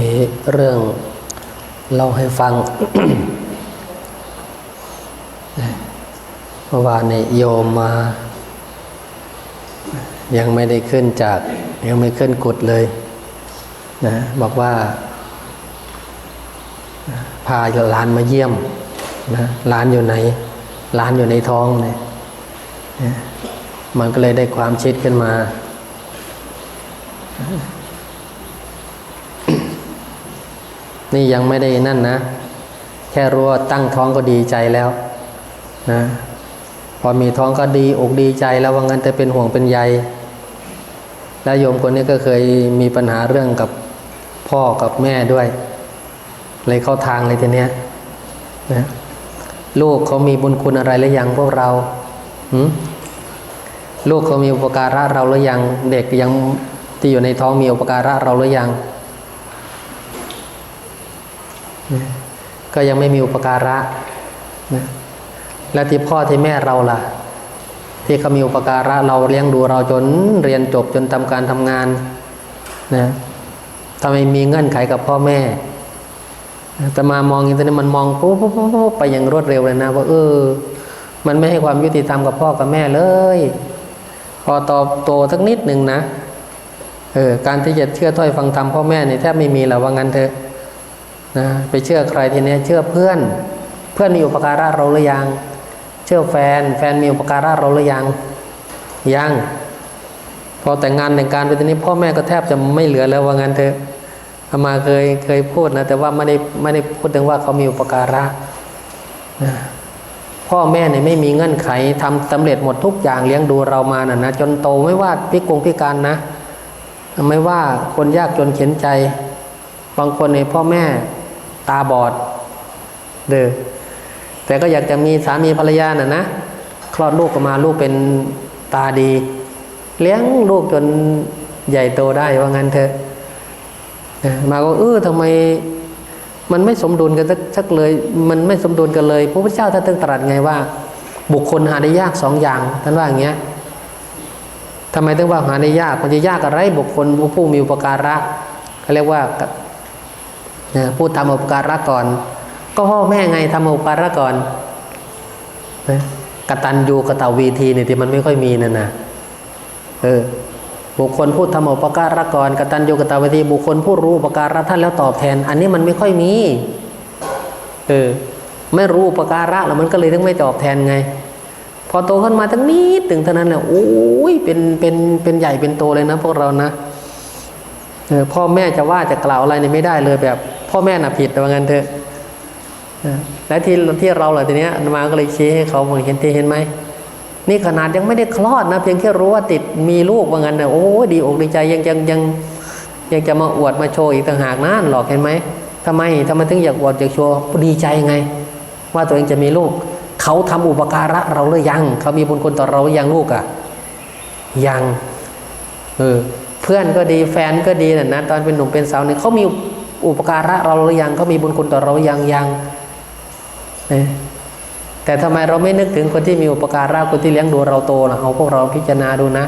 มีเรื่องเล่าให้ฟังเมื่อวานนี้โยมมา ยังไม่ได้ขึ้นจาก ยังไม่ขึ้นกุดเลยนะบอกว่า พาหลานมาเยี่ยมนะหลานอยู่ไหนหลานอยู่ในท้องเนี่ยมันก็เลยได้ความชิดขึ้นมา นี่ยังไม่ได้นั่นนะ แค่รู้ว่าตั้งท้องก็ดีใจแล้วนะพอมีท้องก็ดีอกดีใจแล้วว่างั้นแต่เป็นห่วงเป็นใยแล้วโยมคนนี้ก็เคยมีปัญหาเรื่องกับพ่อกับแม่ด้วย เลยเข้าทางเลยทีเนี้ยนะลูกเขามีบุญคุณอะไรหรือยังพวกเราลูกเขามีอุปการะเราหรือยัง เด็กยังที่อยู่ในท้องมีอุปการะเราหรือยัง ก็ยังไม่มีอุปการะนะแล้วที่พ่อที่แม่เราล่ะ ที่เขามีอุปการะเราเลี้ยงดูเราจนเรียนจบจนทำการทำงานนะทำไมมีเงื่อนไขกับพ่อแม่แต่มามองอย่างนี้มันมองปุ๊บปุ๊บปุ๊บปุ๊บไปอย่างรวดเร็วเลยนะว่าเออ มันไม่ให้ความยุติธรรมกับพ่อกับแม่เลย พอตอบโตสักนิดหนึ่งนะเออการที่จะเชื่อถ้อยฟังธรรมพ่อแม่เนี่ยแทบไม่มีแล้วว่างั้นเถอะ นะไปเชื่อใครทีนี้เชื่อเพื่อน เพื่อนมีอุปการะเราหรือยัง เชื่อแฟนแฟนมีอุปการะเราหรือยังยังพอแต่งงานแต่งการไปทีนี้พ่อแม่ก็แทบจะไม่เหลือแล้วว่างั้นเถอะอามาเคยเคยพูดนะแต่ว่าไม่ได้ไม่ได้พูดถึงว่าเขามีอุปการะนะพ่อแม่เนี่ยไม่มีเงื่อนไขทำสำเร็จหมดทุกอย่างเลี้ยงดูเรามาน่ะนะจนโตไม่ว่าพิกงพิการนะ ไม่ว่าคนยากจนเข็นใจ บางคนในพ่อแม่ ตาบอด เด้อแต่ก็อยากจะมีสามีภรรยาน่ะนะคลอดลูกออกมาลูกเป็นตาดี เลี้ยงลูกจนใหญ่โตได้ว่างั้นเถอะมาก็เออทำไมมันไม่สมดุลกันสักสักเลย มันไม่สมดุลกันเลยพระพุทธเจ้าท่านตรัสไงว่า บุคคลหาได้ยากสองอย่างท่านว่าอย่างเงี้ยทำไมถึงว่าหาได้ยากมันจะยากอะไรบุคคลผู้มีอุปการะเขาเรียกว่า นะผู้ทำอุปการะก่อน ก็พ่อแม่ไงทำอุปการะก่อนนะกตัญญูกตวีทีเนี่ยที่มันไม่ค่อยมีนั่นนะเออบุคคลผู้ทำอุปการะก่อนกตัญญูกตเวทีบุคคลผู้รู้อุปการะท่านแล้วตอบแทน อันนี้มันไม่ค่อยมี เออไม่รู้อุปการะแล้วมันก็เลยถึงไม่ตอบแทนไง พอโตขึ้นมาตั้งนิดถึงเท่านั้นแหละโอ้ยเป็นเป็นเป็นใหญ่เป็นโตเลยนะพวกเรานะเออพ่อแม่จะว่าจะกล่าวอะไรเนี่ยไม่ได้เลยแบบ พ่อแม่น่ะผิดว่างั้นเถอะและที่ที่เราเหล่าทีเนี้ยมาก็เลยชี้ให้เขาเห็นที่เห็นไหมนี่ขนาดยังไม่ได้คลอดนะเพียงแค่รู้ว่าติดมีลูกว่างั้นนะโอ้ดีอกดีใจยังยังยังยังจะมาอวดมาโชว์อีกต่างหากนั่นหรอกเห็นไหมทำไมทำไมถึงอยากอวดอยากโชว์ดีใจไง ว่าตัวเองจะมีลูก เขาทำอุปการะเราหรือยัง เขามีบุญคุณต่อเราหรือยังลูกอะ่ะยังเออเพื่อนก็ดีแฟนก็ดีนะนะตอนเป็นหนุ่มเป็นสาวเนี่ยเขามี อุปการะเราหรือยังเขามีบุญคุณต่อเรายังยังแต่ทำไมเราไม่นึกถึงคนที่มีอุปการะคนที่เลี้ยงดูเราโตล่ะเอาพวกเราพิจารณาดูนะ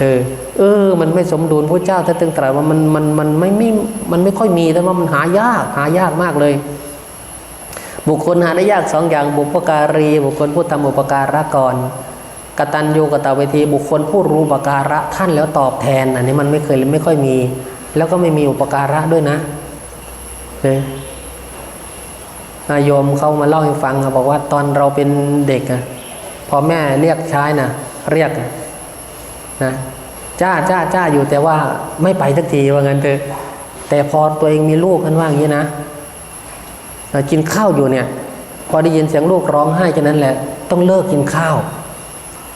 เออเออ มันไม่สมดุลพระเจ้าท่านตึงตรัสว่ามันมันมันไม่ไม่มันไม่ค่อยมีแต่ว่ามันหายากหายากมากเลย บุคคลหาได้ยากสองอย่างบุพการี บุคคลผู้ทำอุปการะก่อนกตัญญูกตเวทีบุคคลผู้รู้อุปการะท่านแล้วตอบแทน อันนี้มันไม่เคยไม่ค่อยมี แล้วก็ไม่มีอุปการะด้วยนะเออนายโยมเขามาเล่าให้ฟังอะบอกว่าตอนเราเป็นเด็กอะพอแม่เรียกใช้นะเรียกนะจ้าจ้าจ้าอยู่แต่ว่าไม่ไปสักทีว่างั้นเถอะแต่พอตัวเองมีลูกกันว่าอย่างนี้นะกินข้าวอยู่เนี่ย พอได้ยินเสียงลูกร้องไห้แค่นั้นแหละ ต้องเลิกกินข้าว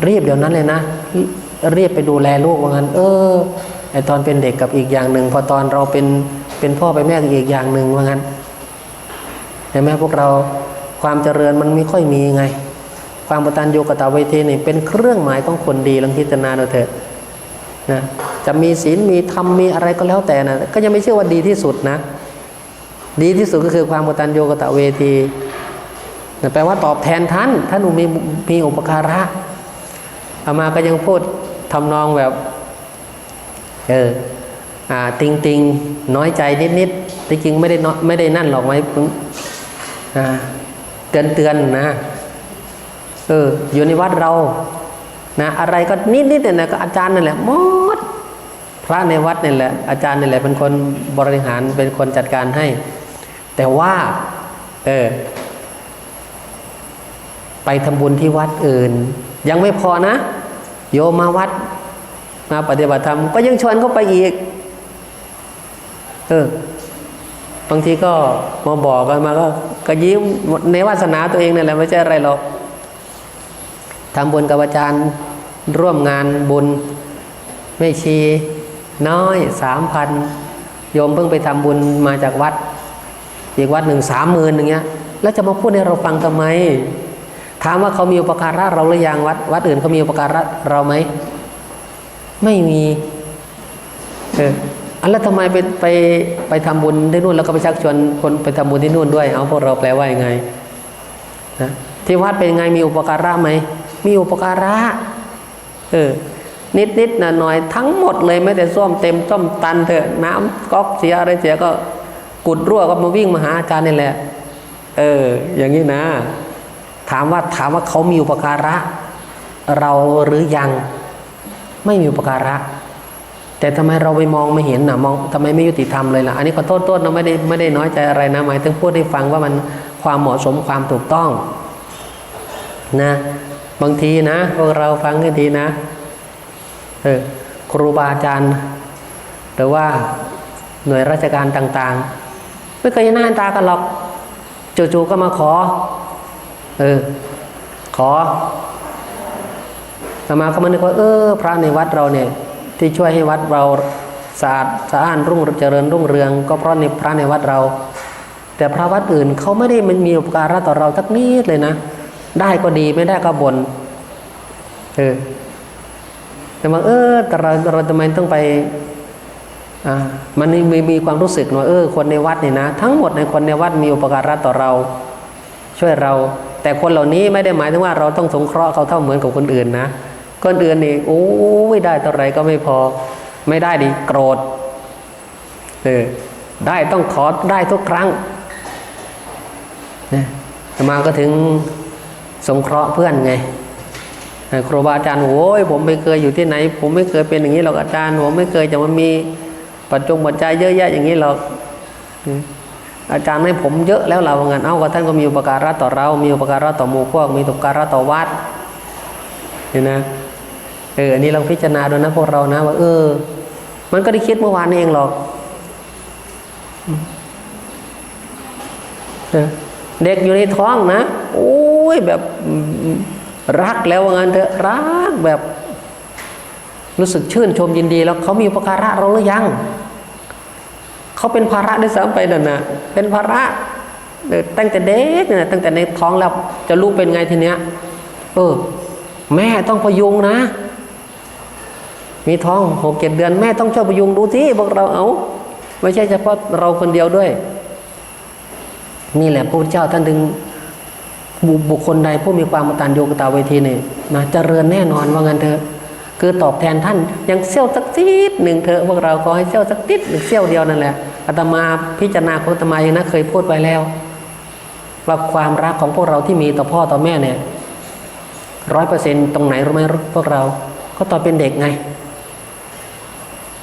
รีบเดี๋ยวนั้นเลยนะรีบไปดูแลลูกว่างั้น เออ ไอตอนเป็นเด็กกับอีกอย่างหนึ่งพอตอนเราเป็นเป็นพ่อเป็นแม่กับอีกอย่างหนึ่งว่างั้นเห็นไหมพวกเราความเจริญมันไม่ค่อยมีไง ความปตัญญูกตเวทีนี่เป็นเครื่องหมายของคนดีลองพิจารณาดูเถอะนะจะมีศีลมีธรรมมีอะไรก็แล้วแต่นะก็ยังไม่เชื่อว่าดีที่สุดนะ ดีที่สุดก็คือความปตัญญูกตเวทีแปลว่าตอบแทนท่านท่านมีมีอุปการะอามาก็ยังพูดทำนองแบบ เอออ่าติงติงน้อยใจนิดนิดๆที่จริงไม่ได้นไม่ได้นั่นหรอกไหมอ่าเตือนเตือนนะเอออยู่ในวัดเรานะอะไรก็นิดนิดเนี่ยนะก็อาจารย์นั่นแหละหมดพระในวัดนี่แหละอาจารย์นี่แหละเป็นคนบริหารเป็นคนจัดการให้ แต่ว่า เออ ไปทำบุญที่วัดอื่น ยังไม่พอนะ โยมมาวัด มาปฏิบัติธรรมก็ยังชวนเขาไปอีก เออบางทีก็มาบอกกันมาก็ก็ยิ้มในวาสนาตัวเองนั่แหละไม่ใช่อะไรหรอกทำบุญกับอาจารย์ร่วมงานบุญไม่ชีน้อยสามพันโยมเพิ่งไปทำบุญมาจากวัด อีกวัดหนึ่งสามหมื่นอย่างเงี้ย แล้วจะมาพูดให้เราฟังทำไม ถามว่าเขามีอุปการะเราหรือยังวัด วัดอื่นเขามีอุปการะเราไหม ไม่มีเอออันแล้วทำไมไปไปไปทำบุญที่นู่นแล้วก็ไปชักชวนคนไปทำบุญที่นู่นด้วย เอาพวกเราแปลว่ายังไงนะที่วัดเป็นไงมีอุปการะไหมมีอุปการะเออนิดนิดหน่อยหน่อยทั้งหมดเลยไม่แต่ส้วมเต็มส้มตันเถอะน้ำก๊อกเสียอะไรเสียก็กุดรั่วก็มาวิ่งมาหาอาจารย์นี่แหละ เออ อย่างนี้นะ ถามว่าถามว่าเขามีอุปการะ เราหรือยัง ไม่มีอุปการะ แต่ทำไมเราไปมองไม่เห็นนะมองทำไมไม่ยุติธรรมเลยล่ะ อันนี้ขอโทษโทษนะไม่ได้ไม่ได้น้อยใจอะไรนะหมายถึงพูดให้ฟังว่ามันความเหมาะสมความถูกต้องนะบางทีนะพวกเราฟังให้ดีนะเออครูบาอาจารย์หรือว่าหน่วยราชการต่างๆ ไม่เคยหน้าเห็นตากันหรอกจู่ๆก็มาขอ เออ ขอ อามาก็มานึกว่าเออ พระในวัดเราเนี่ยที่ช่วยให้วัดเราสะอาดสะอ้านรุ่งเจริญรุ่งเรือง ก็เพราะในพระในวัดเรา แต่พระวัดอื่นเขาไม่ได้มันมีอุปการะต่อเราสักนิดเลยนะ ได้ก็ดีไม่ได้ก็บน่นเออแต่ว่าเออแต่เราเราทำไมต้องไปอ่ามันมีมีความรู้สึกว่าเออ คนในวัดนี่นะ ทั้งหมดในคนในวัดมีอุปการะต่อเรา ช่วยเรา แต่คนเหล่านี้ไม่ได้หมายถึงว่าเราต้องสงเคราะห์เขาเท่าเหมือนกับคนอื่นนะ คนอื่นนี่โอ้ไม่ได้เท่าไรก็ไม่พอ ไม่ได้ดิโกรธเออได้ต้องขอได้ทุกครั้งเนี่ยมาก็ถึงสงเคราะห์เพื่อนไงครูบาอาจารย์โอ้ยผมไม่เคยอยู่ที่ไหน ผมไม่เคยเป็นอย่างนี้หรอกอาจารย์ผมไม่เคยจะมามีปัจจุบันใจยเยอะแยะอย่างนี้หรอกอาจารย์ให้ผมเยอะแล้วเราว่างั้นเอ้าก็ท่านก็มีอุปการะต่อเรา มีอุปการะต่อหมู่พวก มีอุปการะต่อวัดเห็นนะ เอออันนี้เราพิจารณาดูนะพวกเรานะว่าเออ มันก็ได้คิดเมื่อวานเองหรอกเด็กอยู่ในท้องนะโอ้ยแบบรักแล้วว่างั้นเถอะรักแบบ รู้สึกชื่นชมยินดี แล้วเขามีอุปการะเราหรือยังเขาเป็นภาระด้วยซ้ำไปนั่นนะเป็นภาระตั้งแต่เด็กนี่ยตั้งแต่ในท้องแล้วจะลูกเป็นไงทีเนี้ยเออ แม่ต้องพยุงนะ มีท้องหกเจ็ดเดือนแม่ต้องช่วยพยุงดูที่พวกเราเอา ไม่ใช่เฉพาะเราคนเดียวด้วย นี่แหละพระพุทธเจ้าท่านดึงบุคคลใดผู้มีความตันโยกตาเวทีนี่นะเจริญแน่นอนว่างั้นเถอะ คือตอบแทนท่านยังเสี้ยวสักทีหนึ่งเถอะพวกเราขอให้เสี้ยวสักติดหนึ่งเสี้ยวเดียวนั่นแหละอาตมาพิจารณาของอาตมาอย่างนั้เคยพูดไปแล้ว ว่าความรักของพวกเราที่มีต่อพ่อต่อแม่เนี่ยร้อยเปอร์เซ็นตรงไหนรู้ไหมพวกเรา ก็ตอนเป็นเด็กไง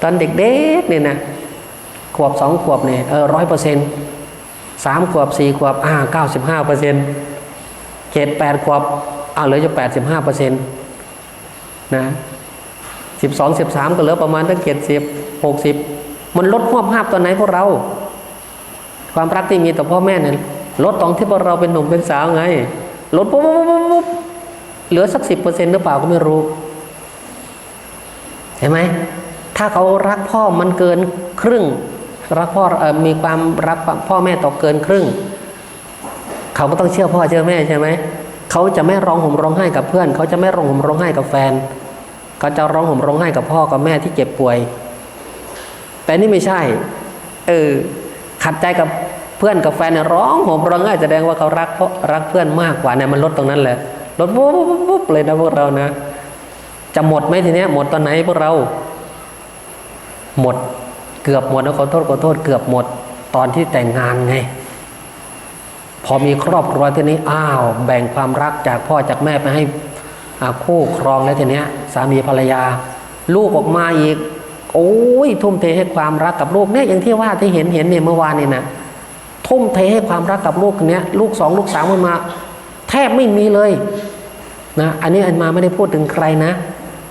ตอนเด็กๆเนี่ยนะขวบสองขวบเนี่ยเออร้อยเปอร์เซ็นต์สามขวบสี่ขวบอ่าเก้าสิบห้าเปอร์เซ็นต์เจ็ดแปดขวบอ่าเหลือจะแปดสิบห้าเปอร์เซ็นต์นะสิบสองสิบสามก็เหลือประมาณตั้งเจ็ดสิบหกสิบมันลดหวบภาพตอนไหนพวกเรา ความรักที่มีต่อพ่อแม่เนี่ยลดตอนที่พวกเราเป็นหนุ่มเป็นสาวไง ลดปุ๊บปุ๊บปุ๊บปุ๊บเหลือสักสิบเปอร์เซ็นต์หรือเปล่าก็ไม่รู้เห็นไหม ถ้าเขารักพ่อมันเกินครึ่ง รักพ่ออมีความรักพ่อแม่ต่อเกินครึ่ง เขาก็ต้องเชื่อพ่อเชื่อแม่ใช่ไหมเขาจะไม่ร้องห่มร้องไห้กับเพื่อน เขาจะไม่ร้องห่มร้องไห้กับแฟนเขาจะร้องห่มร้องไห้กับพ่อกับแม่ที่เจ็บป่วย แต่นี่ไม่ใช่ เออขัดใจกับเพื่อนกับแฟนร้องห่มร้องไห้แสดงว่าเขารักเพราะรักเพื่อนมากกว่าเนี่ยมันลดตรงนั้นแหละลดปุ๊บปุ๊บเลยนะพวกเรานะ จะหมดไหมทีเนี้ยหมดตอนไหนพวกเรา หมด เกือบหมดนะขอโทษขอโทษเกือบหมด ตอนที่แต่งงานไง พอมีครอบครัวทีนี้อ้าว แบ่งความรักจากพ่อจากแม่ไปให้คู่ครองแล้วทีเนี้ย สามีภรรยา ลูกออกมาอีก โอ้ยทุ่มเทให้ความรักกับลูกเนี่ยอย่างที่ว่าที่เห็นเห็นเนี่ยเมื่อวานนี่นะทุ่มเทให้ความรักกับลูกคนเนี้ยลูกสองลูกสามมันมา แทบไม่มีเลยนะอันนี้อันมาไม่ได้พูดถึงใครนะ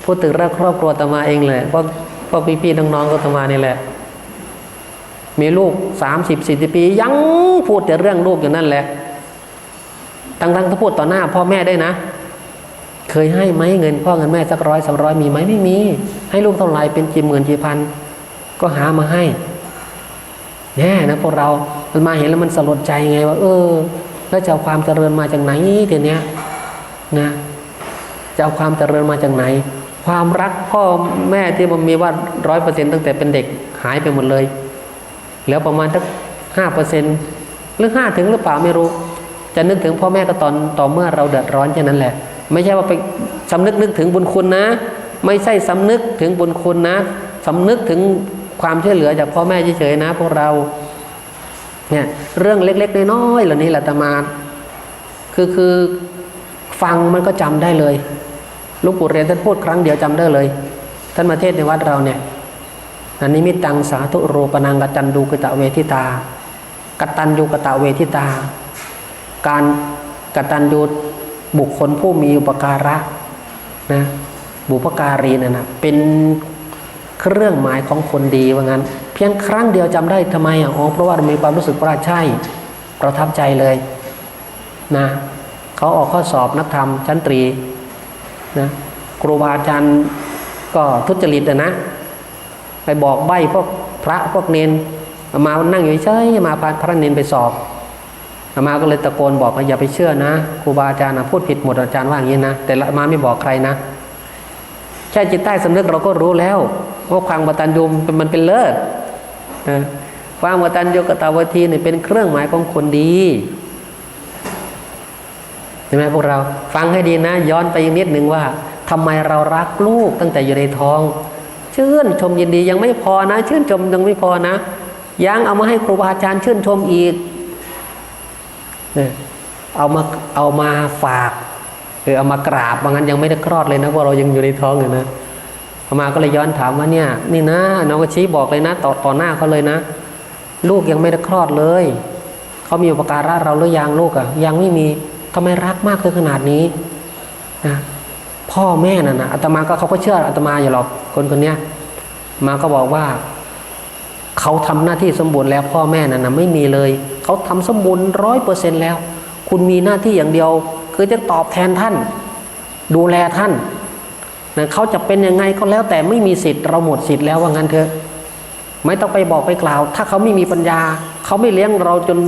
พูดถึงเรื่องครอบครัวตมาเองเลยเพราะ พราะพี่ๆน้องๆก็ตมานี่แหละ มีลูกสามสิบสี่สิบปี ยังพูดแต่เรื่องลูกอย่างนั้นแหละทั้งๆถ้าพูดต่อหน้าพ่อแม่ได้นะ เคยให้ไหมเงินพ่อเงินแม่สักร้อยสองร้อยมีไหมไม่มี ให้ลูกเท่าไหร่เป็นกี่หมื่นกี่พัน ก็หามาให้แน่นะพวกเรา มันมาเห็นแล้วมันสลดใจไงว่า เออ แล้วจะเอาความเจริญมาจากไหนทีเนี้ยนะ จะเอาความเจริญมาจากไหน ความรักพ่อแม่ที่มันมีว่าร้อยเปอร์เซ็นตั้งแต่เป็นเด็กหายไปหมดเลยแล้วประมาณสักห้าเปอร์เซ็นหรือห้าถึงหรือเปล่าไม่รู้ จะนึกถึงพ่อแม่ก็ตอนต่อเมื่อเราเดือดร้อนแค่นั้นแหละ ไม่ใช่ว่าไปสำนึกนึกถึงบุญคุณนะ ไม่ใช่สำนึกถึงบุญคุณนะสำนึกถึงความช่วยเหลือจากพ่อแม่เฉยๆนะ พวกเราเนี่ยเรื่องเล็กๆน้อยๆเหล่านี้แหละตมาคือคือฟังมันก็จำได้เลย ลูกปู่เรียนท่านพูดครั้งเดียวจำได้เลย ท่านมาเทศในวัดเราเนี่ยอันนี้มิตังสาธุโรปนังกตันดูกตะเวทิตากตันยูกตะเวทิตา การกตันยูบุคคลผู้มีอุปการะนะบุพการีนะนะเป็นเครื่องหมายของคนดีว่างั้น เพียงครั้งเดียวจำได้ทำไมอะอ๋อเพราะว่ามีความรู้สึกว่าใช่ประทับใจเลยนะเขาออกข้อสอบนักธรรมชั้นตรี นะครูบาอาจารย์ก็ทุจริตนะนะไปบอกใบพวกพระพวกเนนอามานั่งอยู่เฉยมาพาพระเนนไปสอบอามาก็เลยตะโกนบอกว่าอย่าไปเชื่อนะครูบาอาจารย์นะพูดผิดหมดอาจารย์ว่าอย่างนี้นะแต่ละมาไม่บอกใครนะแค่จิตใต้สำนึกเราก็รู้แล้วว่าความกตัญญูมันเป็นเลิศความกตัญญูกตเวทีเนี่ยเป็นเครื่องหมายของคนดี เห็นไหมพวกเราฟังให้ดีนะ ย้อนไปอีกนิดหนึ่งว่าทำไมเรารักลูกตั้งแต่อยู่ในท้อง ชื่นชมยินดียังไม่พอนะ ชื่นชมยังไม่พอนะ ยังเอามาให้ครูบาอาจารย์ชื่นชมอีกเนเอามาเอามาฝากหรือเอามากราบว่างั้นยังไม่ได้คลอดเลยนะเพราเรายังอยู่ในท้องอยู่นะเอามาก็เลยย้อนถามว่าเนี่ย นี่นะน้องก็ชี้บอกเลยนะต่อต่อหน้าเขาเลยนะ ลูกยังไม่ได้คลอดเลยเขามีอุปการะเราหรือยังลูกอะ่ะ ยังไม่มี ทำไมรักมากถึงขนาดนี้นะพ่อแม่น่ะนะอาตมาก็เขาก็เชื่ออาตมาอยู่หรอกคนคนเนี้ยมาก็บอกว่า เขาทำหน้าที่สมบูรณ์แล้วพ่อแม่น่ะนะไม่มีเลย เขาทำสมบูรณ์ร้อยเปอร์เซ็นแล้ว คุณมีหน้าที่อย่างเดียว คือจะตอบแทนท่าน ดูแลท่านนะเขาจะเป็นยังไงก็แล้วแต่ไม่มีสิทธิ์เราหมดสิทธิ์แล้วว่างั้นเถอะ ไม่ต้องไปบอกไปกล่าว ถ้าเขาไม่มีปัญญา เขาไม่เลี้ยงเราจน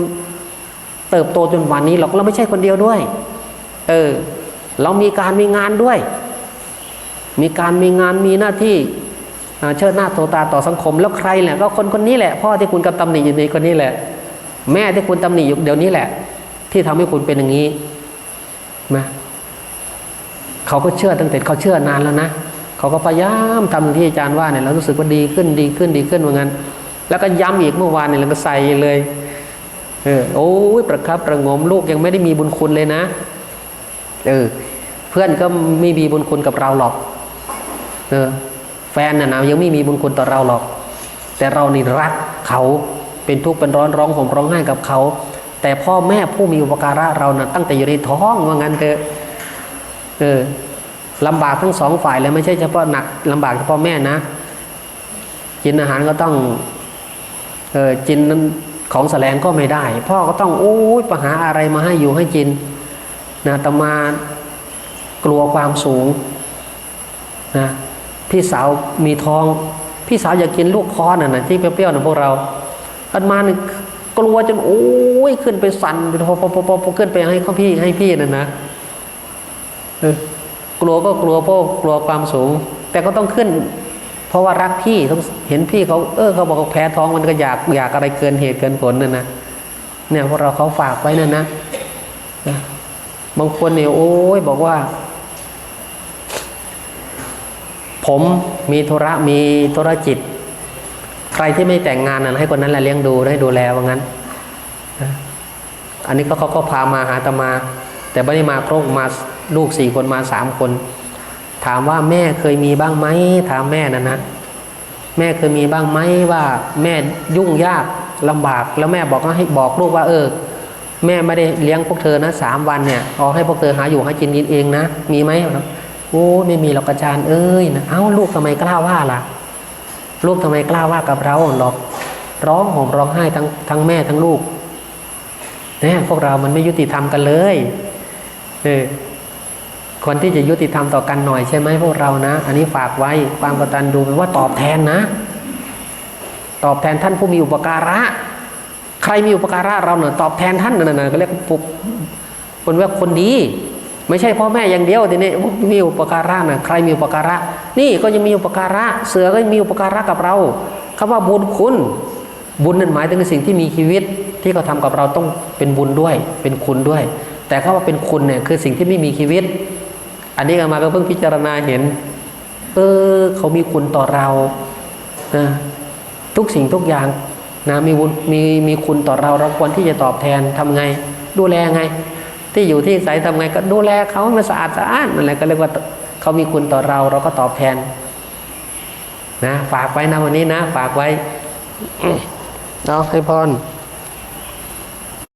เติบโตจนวันนี้หรอกเราไม่ใช่คนเดียวด้วย เออ เรามีการมีงานด้วย มีการมีงานมีหน้าที่เชิดหน้าโตตาต่อสังคมแล้วใครแหละก็คนคนนี้แหละ พ่อที่คุณกำตำหนิอยู่ในคนนี้แหละ แม่ที่คุณตำหนิอยู่เดี๋ยวนี้แหละ ที่ทำให้คุณเป็นอย่างนี้นะเขาก็เชื่อตั้งแต่เขาเชื่อนานแล้วนะเขาก็พยายามทำที่อาจารย์ว่าเนี่ยเรารู้สึกว่าดีขึ้นดีขึ้นดีขึ้นเหมือนกันแล้วก็ย้ำอีกเมื่อวานเนี่ยเราก็ใส่เลย เออโอ้ยประครับประงมลูกยังไม่ได้มีบุญคุณเลยนะเออเพื่อนก็ไม่มีบุญคุณกับเราหรอกเออแฟนน่ะนะยังไม่มีบุญคุณต่อเราหรอก แต่เรานี่รักเขาเป็นทุกข์เป็นร้อนร้องผมร้องไห้กับเขา แต่พ่อแม่ผู้มีอุปการะเรานะ่ะตั้งแต่อยู่ในท้องว่างั้นเถอะเออลำบากทั้งสองฝ่ายเลยไม่ใช่เฉพาะหนักลำบากเฉพาะแม่นะ กินอาหารก็ต้องเออกิน ของแสลงก็ไม่ได้ พ่อก็ต้องโอ้ยไปหาอะไรมาให้อยู่ให้กินนะตมากลัวความสูงนะพี่สาวมีท้อง พี่สาวอยากกินลูกคอน่ะนะที่เปรี้ยวๆนะพวกเราอันมาเนี่ยกลัวจนโอ้ยขึ้นไปสั่นพอพอพอพอขึ้นไปให้เขาพี่ให้พี่น่ะนะกลัวก็กลัวเพราะกลัวความสูง แต่ก็ต้องขึ้น เพราะว่ารักพี่ต้องเห็นพี่เขาเออเขาบอกเขาแพ้ท้องมันก็อยากอยากอะไรเกินเหตุเกินผลน่ะนะเนี่ยพวกเราเขาฝากไว้นั่นนะบางคนเนี่ยโอ้ยบอกว่า ผมมีธุระมีธุรจิต ใครที่ไม่แต่งงานนั้นให้คนนั้นแหละเลี้ยงดูให้ดูแลว่างั้นอันนี้ก็เขาก็พามาหาอาตมา แต่ไม่ได้มาครบมาลูกสี่คนมาสามคน ถามว่าแม่เคยมีบ้างไหมถามแม่นะนะแม่เคยมีบ้างไหมว่าแม่ยุ่งยากลำบากแล้วแม่บอกว่าให้บอกลูกว่าเออ แม่ไม่ได้เลี้ยงพวกเธอนะสามวันเนี่ยเอาให้พวกเธอหาอยู่หากินกินเองนะมีไหมโอ้ไม่มีหรอกอาจารย์เอ้ยนะเอ้าลูกทำไมกล้าว่าล่ะ ลูกทำไมกล้าว่ากับเราหรอกร้องห่มร้องไห้ทั้งทั้งแม่ทั้งลูกเนี่ยพวกเรามันไม่ยุติธรรมกันเลยเออ คนที่จะยุติธรรมต่อกันหน่อยใช่ไหมพวกเรานะ อันนี้ฝากไว้ความกตัญญูเป็นว่าตอบแทนนะ ตอบแทนท่านผู้มีอุปการะ ใครมีอุปการะเราเนี่ยตอบแทนท่านน่นน่ะก็เรียกปุบคนว่าคนดี ไม่ใช่พ่อแม่อย่างเดียวทีนี้มีอุปการะนะใครมีอุปการะ นี่ก็ยังมีอุปการะ เสือก็มีอุปการะกับเราคำว่าบุญคุณ บุญนั่นหมายถึงสิ่งที่มีชีวิตที่เขาทากับเราต้องเป็นบุญด้วย เป็นคุณด้วย แต่คำว่าเป็นคุณเนี่ยคือสิ่งที่ไม่มีชีวิต อันนี้กันมาก็เพิ่งพิจารณาเห็น เออเขามีคุณต่อเรานะทุกสิ่งทุกอย่างนะมีมีมีคุณต่อเราเราควรที่จะตอบแทนทำไง ดูแลไง ที่อยู่ที่ใสยทำไงก็ดูแลเขาให้มันสะอาดสะอาดนั่นแหละก็เรียกว่าเขามีคุณต่อเราเราก็ตอบแทนนะฝากไว้นะวันนี้นะ ฝากไว้เอาให้พร